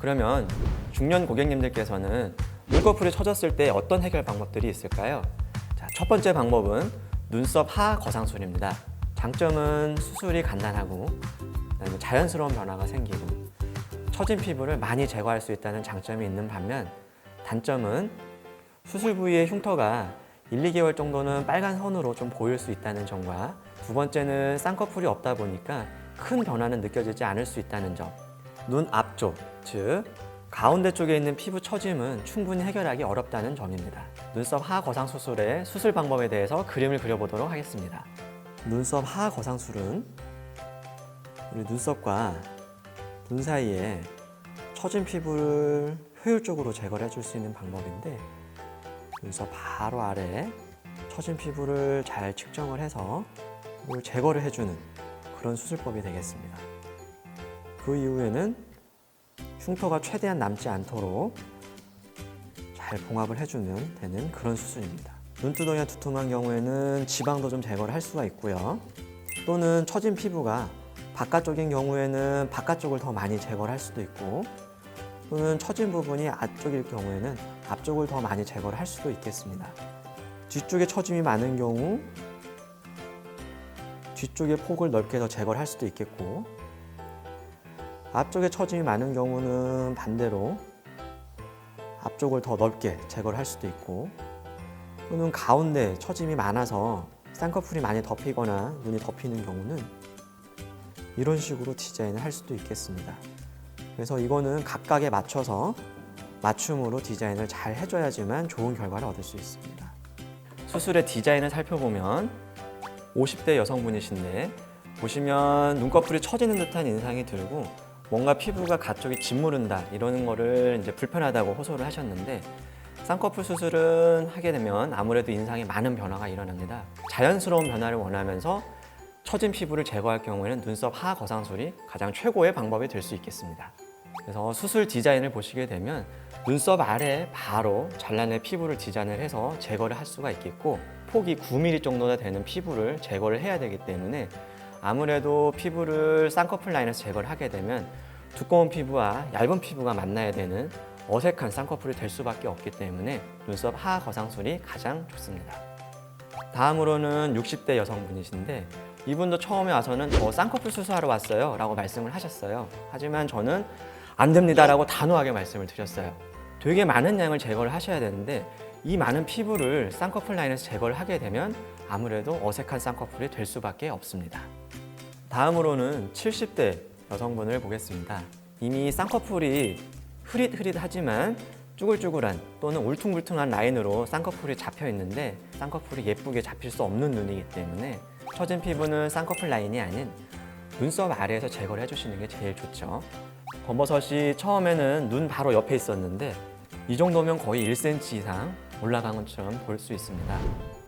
그러면 중년 고객님들께서는 눈꺼풀이 처졌을 때 어떤 해결 방법들이 있을까요? 자, 첫 번째 방법은 눈썹 하 거상술입니다. 장점은 수술이 간단하고 자연스러운 변화가 생기고 처진 피부를 많이 제거할 수 있다는 장점이 있는 반면 단점은 수술 부위의 흉터가 1, 2개월 정도는 빨간 선으로 좀 보일 수 있다는 점과 두 번째는 쌍꺼풀이 없다 보니까 큰 변화는 느껴지지 않을 수 있다는 점. 눈 앞쪽, 즉 가운데 쪽에 있는 피부 처짐은 충분히 해결하기 어렵다는 점입니다. 눈썹 하 거상 수술의 수술 방법에 대해서 그림을 그려보도록 하겠습니다. 눈썹 하 거상술은 우리 눈썹과 눈 사이에 처진 피부를 효율적으로 제거를 해줄 수 있는 방법인데 눈썹 바로 아래 처진 피부를 잘 측정을 해서 제거를 해주는 그런 수술법이 되겠습니다. 그 이후에는 흉터가 최대한 남지 않도록 잘 봉합을 해주면 되는 그런 수술입니다. 눈두덩이가 두툼한 경우에는 지방도 좀 제거를 할 수가 있고요. 또는 처진 피부가 바깥쪽인 경우에는 바깥쪽을 더 많이 제거를 할 수도 있고 또는 처진 부분이 앞쪽일 경우에는 앞쪽을 더 많이 제거를 할 수도 있겠습니다. 뒤쪽에 처짐이 많은 경우 뒤쪽의 폭을 넓게 더 제거를 할 수도 있겠고 앞쪽에 처짐이 많은 경우는 반대로 앞쪽을 더 넓게 제거를 할 수도 있고 또는 가운데 처짐이 많아서 쌍꺼풀이 많이 덮이거나 눈이 덮이는 경우는 이런 식으로 디자인을 할 수도 있겠습니다. 그래서 이거는 각각에 맞춰서 맞춤으로 디자인을 잘 해줘야지만 좋은 결과를 얻을 수 있습니다. 수술의 디자인을 살펴보면 50대 여성분이신데 보시면 눈꺼풀이 처지는 듯한 인상이 들고 뭔가 피부가 가쪽이 짓무른다 이러는 거를 이제 불편하다고 호소를 하셨는데 쌍꺼풀 수술은 하게 되면 아무래도 인상에 많은 변화가 일어납니다. 자연스러운 변화를 원하면서 처진 피부를 제거할 경우에는 눈썹 하 거상술이 가장 최고의 방법이 될 수 있겠습니다. 그래서 수술 디자인을 보시게 되면 눈썹 아래 바로 잘라낸 피부를 디자인을 해서 제거를 할 수가 있겠고 폭이 9mm 정도나 되는 피부를 제거를 해야 되기 때문에 아무래도 피부를 쌍꺼풀 라인에서 제거를 하게 되면 두꺼운 피부와 얇은 피부가 만나야 되는 어색한 쌍꺼풀이 될 수밖에 없기 때문에 눈썹 하 거상술이 가장 좋습니다. 다음으로는 60대 여성분이신데 이분도 처음에 와서는 저 쌍꺼풀 수술하러 왔어요 라고 말씀을 하셨어요. 하지만 저는 안 됩니다 라고 단호하게 말씀을 드렸어요. 되게 많은 양을 제거를 하셔야 되는데 이 많은 피부를 쌍꺼풀 라인에서 제거를 하게 되면 아무래도 어색한 쌍꺼풀이 될 수밖에 없습니다. 다음으로는 70대 여성분을 보겠습니다. 이미 쌍꺼풀이 흐릿흐릿하지만 쭈글쭈글한 또는 울퉁불퉁한 라인으로 쌍꺼풀이 잡혀 있는데 쌍꺼풀이 예쁘게 잡힐 수 없는 눈이기 때문에 처진 피부는 쌍꺼풀 라인이 아닌 눈썹 아래에서 제거를 해주시는 게 제일 좋죠. 검버섯이 처음에는 눈 바로 옆에 있었는데 이 정도면 거의 1cm 이상 올라간 것처럼 볼 수 있습니다.